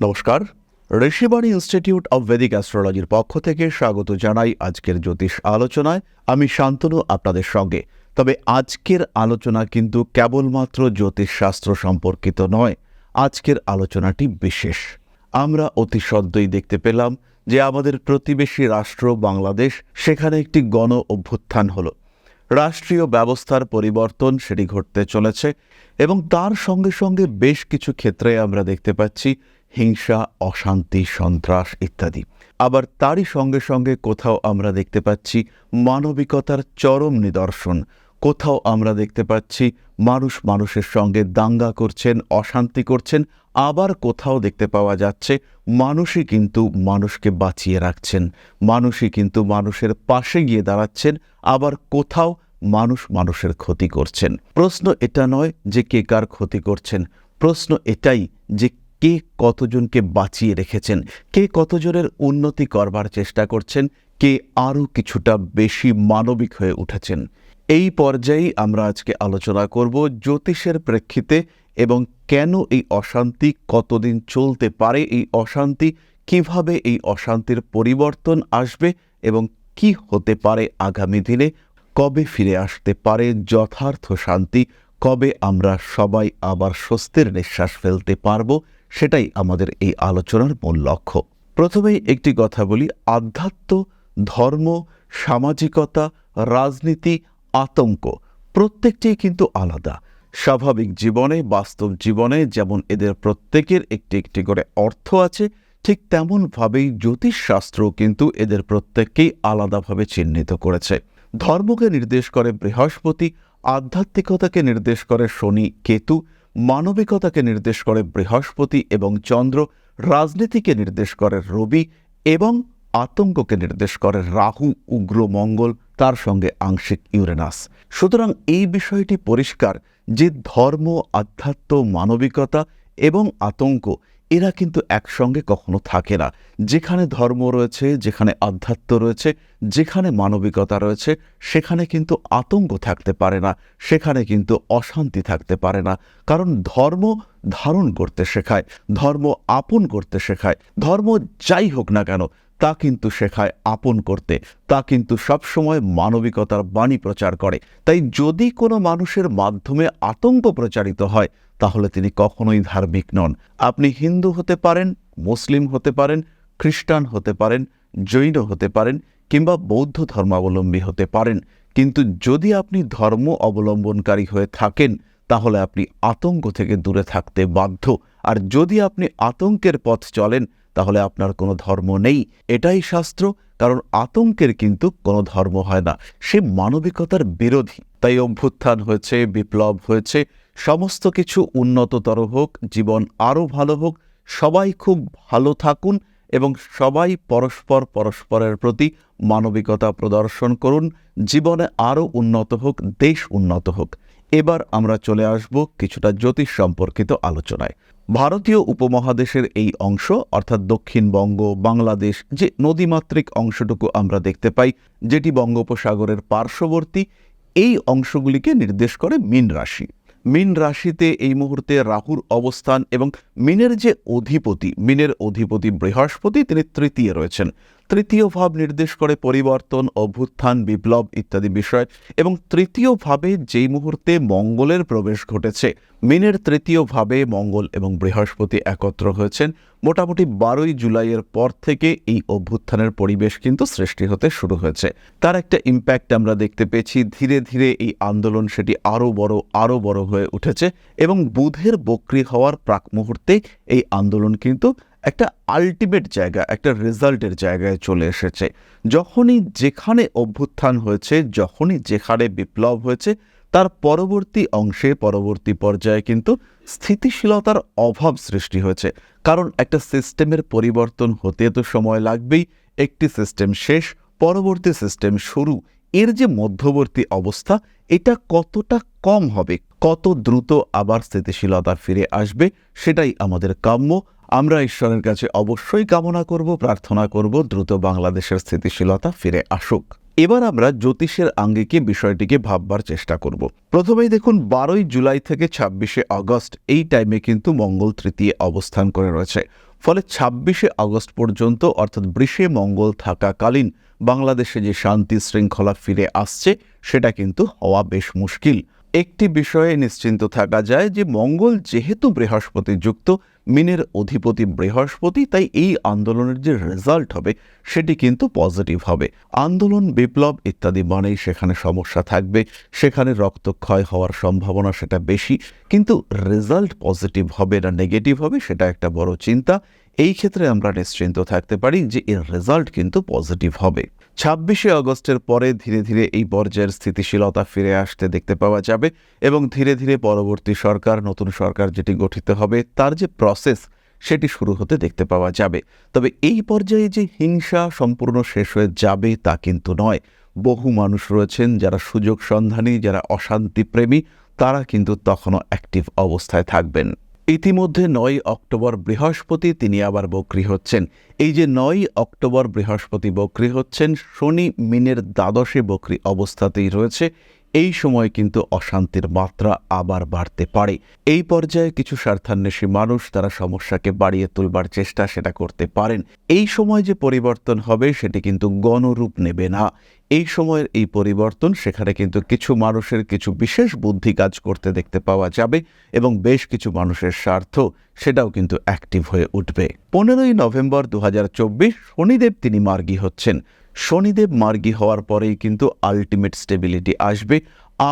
নমস্কার। Rishibani institute of Vedic অ্যাস্ট্রোলজির পক্ষ থেকে স্বাগত জানাই আজকের জ্যোতিষ আলোচনায়। আমি শান্তনু, আপনাদের সঙ্গে। তবে আজকের আলোচনা কিন্তু কেবলমাত্র জ্যোতিষশাস্ত্র সম্পর্কিত নয়, আজকের আলোচনাটি বিশেষ। আমরা অতি সদ্যই দেখতে পেলাম যে আমাদের প্রতিবেশী রাষ্ট্র বাংলাদেশ সেখানে একটি গণ অভ্যুত্থান হলো। রাষ্ট্রীয় ব্যবস্থার পরিবর্তন সেটি ঘটতে চলেছে এবং তার সঙ্গে সঙ্গে বেশ কিছু ক্ষেত্রে আমরা দেখতে পাচ্ছি হিংসা, অশান্তি, সন্ত্রাস ইত্যাদি। আবার তারই সঙ্গে সঙ্গে কোথাও আমরা দেখতে পাচ্ছি মানবিকতার চরম নিদর্শন। কোথাও আমরা দেখতে পাচ্ছি মানুষ মানুষের সঙ্গে দাঙ্গা করছেন, অশান্তি করছেন, আবার কোথাও দেখতে পাওয়া যাচ্ছে মানুষই কিন্তু মানুষকে বাঁচিয়ে রাখছেন। মানুষই কিন্তু মানুষের পাশে গিয়ে দাঁড়াচ্ছেন, আবার কোথাও মানুষ মানুষের ক্ষতি করছেন। প্রশ্ন এটা নয় যে কে কার ক্ষতি করছেন। প্রশ্ন এটাই যে কে কতজনকে বাঁচিয়ে রেখেছেন? কে কতজনের উন্নতি করবার চেষ্টা করছেন? কে আরও কিছুটা বেশি মানবিক হয়ে উঠেছেন? এই পর্যায়েই আমরা আজকে আলোচনা করব জ্যোতিষের প্রেক্ষিতে এবং কেন এই অশান্তি কতদিন চলতে পারে, এই অশান্তি কীভাবে এই অশান্তির পরিবর্তন আসবে এবং কি হতে পারে আগামী দিনে? কবে ফিরে আসতে পারে যথার্থ শান্তি? কবে আমরা সবাই আবার স্বস্তির নিঃশ্বাস ফেলতে পারব? সেটাই আমাদের এই আলোচনার মূল লক্ষ্য। প্রথমেই একটি কথা বলি, আধ্যাত্ম, ধর্ম, সামাজিকতা, রাজনীতি, আতঙ্ক প্রত্যেকটি কিন্তু আলাদা। স্বাভাবিক জীবনে, বাস্তব জীবনে যেমন এদের প্রত্যেকের একটি একটি করে অর্থ আছে, ঠিক তেমনভাবেই জ্যোতিষশাস্ত্র কিন্তু এদের প্রত্যেককেই আলাদাভাবে চিহ্নিত করেছে। ধর্মকে নির্দেশ করে বৃহস্পতি, আধ্যাত্মিকতাকে নির্দেশ করে শনি, কেতু মানবিকতাকে নির্দেশ করে বৃহস্পতি এবং চন্দ্র, রাজনীতিকে নির্দেশ করে রবি এবং আতঙ্ককে নির্দেশ করে রাহু, উগ্র মঙ্গল, তার সঙ্গে আংশিক ইউরেনাস। সুতরাং এই বিষয়টি পরিষ্কার যে ধর্ম, আধ্যাত্ম, মানবিকতা এবং আতঙ্ক এরা কিন্তু একসঙ্গে কখনো থাকে না। যেখানে ধর্ম রয়েছে, যেখানে আধ্যাত্ম রয়েছে, যেখানে মানবিকতা রয়েছে, সেখানে কিন্তু আতঙ্ক থাকতে পারে না, সেখানে কিন্তু অশান্তি থাকতে পারে না। কারণ ধর্ম ধারণ করতে শেখায়, ধর্ম আপন করতে শেখায়, ধর্ম যাই হোক না কেন, তা কিন্তু শেখায় আপন করতে, তা কিন্তু সবসময় মানবিকতার বাণী প্রচার করে। তাই যদি কোনো মানুষের মাধ্যমে আতঙ্ক প্রচারিত হয় তাহলে তিনি কখনোই ধার্মিক নন। আপনি হিন্দু হতে পারেন, মুসলিম হতে পারেন, খ্রিস্টান হতে পারেন, জৈন হতে পারেন কিংবা বৌদ্ধ ধর্মাবলম্বী হতে পারেন। কিন্তু যদি আপনি ধর্ম অবলম্বনকারী হয়ে থাকেন, তাহলে আপনি আতঙ্ক থেকে দূরে থাকতে বাধ্য। আর যদি আপনি আতঙ্কের পথ চলেন, তাহলে আপনার কোনো ধর্ম নেই। এটাই শাস্ত্র, কারণ আতঙ্কের কিন্তু কোনো ধর্ম হয় না। সে মানবিকতার বিরোধী। তাই অভ্যুত্থান হয়েছে, বিপ্লব হয়েছে সমস্ত কিছু উন্নততর হোক, জীবন আরও ভালো হোক, সবাই খুব ভালো থাকুন এবং সবাই পরস্পর পরস্পরের প্রতি মানবিকতা প্রদর্শন করুন, জীবনে আরও উন্নত হোক, দেশ উন্নত হোক। এবার আমরা চলে আসব কিছুটা জ্যোতিষ সম্পর্কিত আলোচনায়। ভারতীয় উপমহাদেশের এই অংশ, অর্থাৎ দক্ষিণবঙ্গ, বাংলাদেশ, যে নদীমাত্রিক অংশটুকু আমরা দেখতে পাই, যেটি বঙ্গোপসাগরের পার্শ্ববর্তী, এই অংশগুলিকে নির্দেশ করে মীন রাশি। মীন রাশিতে এই মুহূর্তে রাহুর অবস্থান এবং মিনের যে অধিপতি, মিনের অধিপতি বৃহস্পতি, তিনি তৃতীয় রয়েছেন। তৃতীয় ভাব নির্দেশ করে পরিবর্তন, অভ্যুত্থান, বিপ্লব ইত্যাদি বিষয় এবং তৃতীয় ভাবে যেই মুহূর্তে মঙ্গলের প্রবেশ ঘটেছে, মিনের তৃতীয় ভাবে মঙ্গল এবং বৃহস্পতি একত্র হয়েছেন, মোটামুটি বারোই জুলাইয়ের পর থেকে এই অভ্যুত্থানের পরিবেশ কিন্তু সৃষ্টি হতে শুরু হয়েছে। তার একটা ইম্প্যাক্ট আমরা দেখতে পেয়েছি, ধীরে ধীরে এই আন্দোলন সেটি আরও বড় আরও বড় হয়ে উঠেছে এবং বুধের বক্রি হওয়ার প্রাক মুহূর্তে এই আন্দোলন কিন্তু একটা আলটিমেট জায়গা, একটা রেজাল্টের জায়গায় চলে এসেছে। যখনই যেখানে অভ্যুত্থান হয়েছে, যখনই যেখানে বিপ্লব হয়েছে, তার পরবর্তী অংশে, পরবর্তী পর্যায়ে কিন্তু স্থিতিশীলতার অভাব সৃষ্টি হয়েছে। কারণ একটা সিস্টেমের পরিবর্তন হতে তো সময় লাগবেই, একটি সিস্টেম শেষ, পরবর্তী সিস্টেম শুরু। এর যে মধ্যবর্তী অবস্থা, এটা কতটা কম হবে, কত দ্রুত আবার স্থিতিশীলতা ফিরে আসবে, সেটাই আমাদের কাম্য। আমরা ঈশ্বরের কাছে অবশ্যই কামনা করব, প্রার্থনা করব, দ্রুত বাংলাদেশের স্থিতিশীলতা ফিরে আসুক। এবার আমরা জ্যোতিষের আঙ্গিকে, বিষয়টিকে ভাববার চেষ্টা করব। প্রথমেই দেখুন, বারোই জুলাই থেকে ছাব্বিশে আগস্ট এই টাইমে কিন্তু মঙ্গল তৃতীয় অবস্থান করে রয়েছে। ফলে ছাব্বিশে আগস্ট পর্যন্ত, অর্থাৎ বৃষে মঙ্গল থাকাকালীন বাংলাদেশে যে শান্তি শৃঙ্খলা ফিরে আসছে, সেটা কিন্তু হওয়া বেশ মুশকিল। একটি বিষয়ে নিশ্চিন্ত থাকা যায় যে মঙ্গল যেহেতু বৃহস্পতি যুক্ত, মিনের অধিপতি বৃহস্পতি, তাই এই আন্দোলনের যে রেজাল্ট হবে সেটি কিন্তু পজিটিভ হবে। আন্দোলন, বিপ্লব ইত্যাদি মানেই সেখানে সমস্যা থাকবে, সেখানে রক্তক্ষয় হওয়ার সম্ভাবনা সেটা বেশি, কিন্তু রেজাল্ট পজিটিভ হবে না নেগেটিভ হবে সেটা একটা বড় চিন্তা। এই ক্ষেত্রে আমরা নিশ্চিন্ত থাকতে পারি যে এর রেজাল্ট কিন্তু পজিটিভ হবে। ছাব্বিশে আগস্টের পরে ধীরে ধীরে এই পর্যায়ের স্থিতিশীলতা ফিরে আসতে দেখতে পাওয়া যাবে এবং ধীরে ধীরে পরবর্তী সরকার, নতুন সরকার যেটি গঠিত হবে, তার যে প্রসেস সেটি শুরু হতে দেখতে পাওয়া যাবে। তবে এই পর্যায়ে যে হিংসা সম্পূর্ণ শেষ হয়ে যাবে তা কিন্তু নয়। বহু মানুষ রয়েছেন যারা সুযোগ সন্ধানী, যারা অশান্তিপ্রেমী, তারা কিন্তু তখনও অ্যাক্টিভ অবস্থায় থাকবেন। ইতিমধ্যে নয় অক্টোবর বৃহস্পতি তিনি আবার বক্রি হচ্ছেন। এই যে নয় অক্টোবর বৃহস্পতি বক্রি হচ্ছেন, শনি মিনের দ্বাদশে বক্রি অবস্থাতেই রয়েছে। এই সময় কিন্তু অশান্তির মাত্রা আবার বাড়তে পারে। এই পর্যায়ে কিছু স্বার্থান্বেষী মানুষ তারা সমস্যাকে বাড়িয়ে তুলবার চেষ্টা সেটা করতে পারেন। এই সময় যে পরিবর্তন হবে সেটি কিন্তু গণরূপ নেবে না। এই সময়ের এই পরিবর্তন সেখানে কিন্তু কিছু মানুষের কিছু বিশেষ বুদ্ধি কাজ করতে দেখতে পাওয়া যাবে এবং বেশ কিছু মানুষের স্বার্থ সেটাও কিন্তু অ্যাক্টিভ হয়ে উঠবে। পনেরোই নভেম্বর দু হাজার চব্বিশ শনিদেব তিনি মার্গী হচ্ছেন। শনিদেব মার্গী হওয়ার পরেই কিন্তু আলটিমেট স্টেবিলিটি আসবে,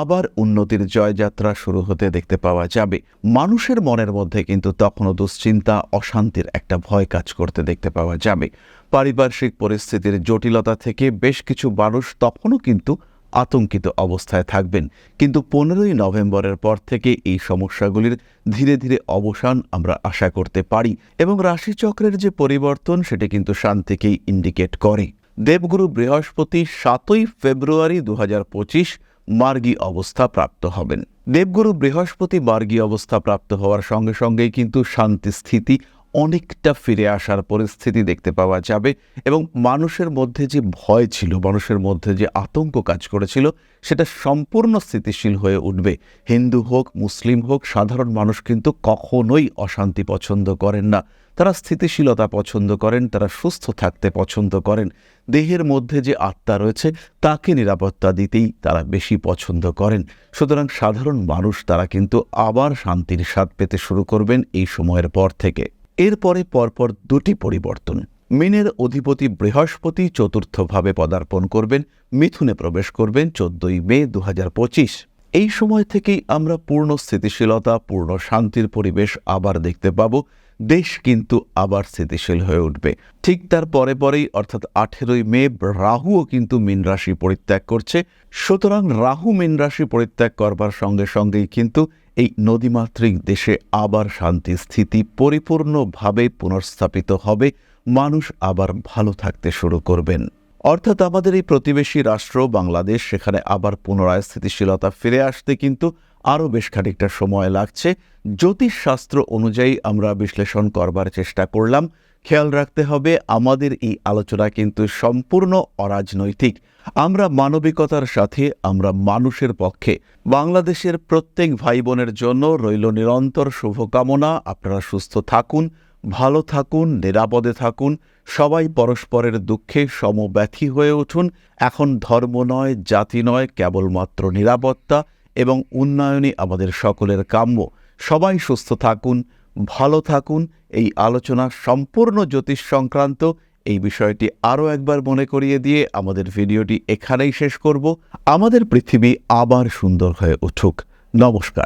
আবার উন্নতির জয়যাত্রা শুরু হতে দেখতে পাওয়া যাবে। মানুষের মনের মধ্যে কিন্তু তখনও দুশ্চিন্তা, অশান্তির একটা ভয় কাজ করতে দেখতে পাওয়া যাবে। পারিপার্শ্বিক পরিস্থিতির জটিলতা থেকে বেশ কিছু মানুষ তখনও কিন্তু আতঙ্কিত অবস্থায় থাকবেন। কিন্তু পনেরোই নভেম্বরের পর থেকে এই সমস্যাগুলির ধীরে ধীরে অবসান আমরা আশা করতে পারি এবং রাশিচক্রের যে পরিবর্তন, সেটি কিন্তু শান্তিকেই ইন্ডিকেট করে। দেবগুরু বৃহস্পতি সাতই ফেব্রুয়ারি দু হাজার পঁচিশ মার্গী অবস্থা প্রাপ্ত হবেন। দেবগুরু বৃহস্পতি মার্গী অবস্থা প্রাপ্ত হওয়ার সঙ্গে সঙ্গেই কিন্তু শান্তি স্থিতি অনেকটা ফিরে আসার পরিস্থিতি দেখতে পাওয়া যাবে এবং মানুষের মধ্যে যে ভয় ছিল, মানুষের মধ্যে যে আতঙ্ক কাজ করেছিল, সেটা সম্পূর্ণ স্থিতিশীল হয়ে উঠবে। হিন্দু হোক, মুসলিম হোক, সাধারণ মানুষ কিন্তু কখনোই অশান্তি পছন্দ করেন না। তারা স্থিতিশীলতা পছন্দ করেন, তারা সুস্থ থাকতে পছন্দ করেন। দেহের মধ্যে যে আত্মা রয়েছে, তাকে নিরাপত্তা দিতেই তারা বেশি পছন্দ করেন। সুতরাং সাধারণ মানুষ তারা কিন্তু আবার শান্তির স্বাদ পেতে শুরু করবেন এই সময়ের পর থেকে। এরপরে পরপর দুটি পরিবর্তন। মিনের অধিপতি বৃহস্পতি চতুর্থভাবে পদার্পণ করবেন, মিথুনে প্রবেশ করবেন চোদ্দই মে দু হাজার পঁচিশ। এই সময় থেকেই আমরা পূর্ণ স্থিতিশীলতা, পূর্ণ শান্তির পরিবেশ আবার দেখতে পাব। দেশ কিন্তু আবার স্থিতিশীল হয়ে উঠবে। ঠিক তার পরে পরেই, অর্থাৎ আঠেরোই মে, রাহুও কিন্তু মীন রাশি পরিত্যাগ করছে। সুতরাং রাহু মীন রাশি পরিত্যাগ করবার সঙ্গে সঙ্গেই কিন্তু এই নদীমাতৃক দেশে আবার শান্তি স্থিতি পরিপূর্ণভাবে পুনর্স্থাপিত হবে। মানুষ আবার ভালো থাকতে শুরু করবেন। অর্থাৎ আমাদের এই প্রতিবেশী রাষ্ট্র, বাংলাদেশ, সেখানে আবার পুনরায় স্থিতিশীলতা ফিরে আসতে কিন্তু আরও বেশ খানিকটা সময় লাগছে। জ্যোতিষশাস্ত্র অনুযায়ী আমরা বিশ্লেষণ করবার চেষ্টা করলাম। খেয়াল রাখতে হবে, আমাদের এই আলোচনা কিন্তু সম্পূর্ণ অরাজনৈতিক। আমরা মানবিকতার সাথে, আমরা মানুষের পক্ষে। বাংলাদেশের প্রত্যেক ভাই বোনের জন্য রইল নিরন্তর শুভকামনা। আপনারা সুস্থ থাকুন, ভালো থাকুন, নিরাপদে থাকুন। সবাই পরস্পরের দুঃখে সমব্যথী হয়ে উঠুন। এখন ধর্ম নয়, জাতি নয়, কেবলমাত্র নিরাপত্তা। এবং উন্নয়নই আমাদের সকলের কাম্য। সবাই সুস্থ থাকুন, ভালো থাকুন। এই আলোচনা সম্পূর্ণ জ্যোতিষ সংক্রান্ত। এই বিষয়টি আরও একবার মনে করিয়ে দিয়ে আমাদের ভিডিওটি এখানেই শেষ করব। আমাদের পৃথিবী আবার সুন্দর হয়ে উঠুক। নমস্কার।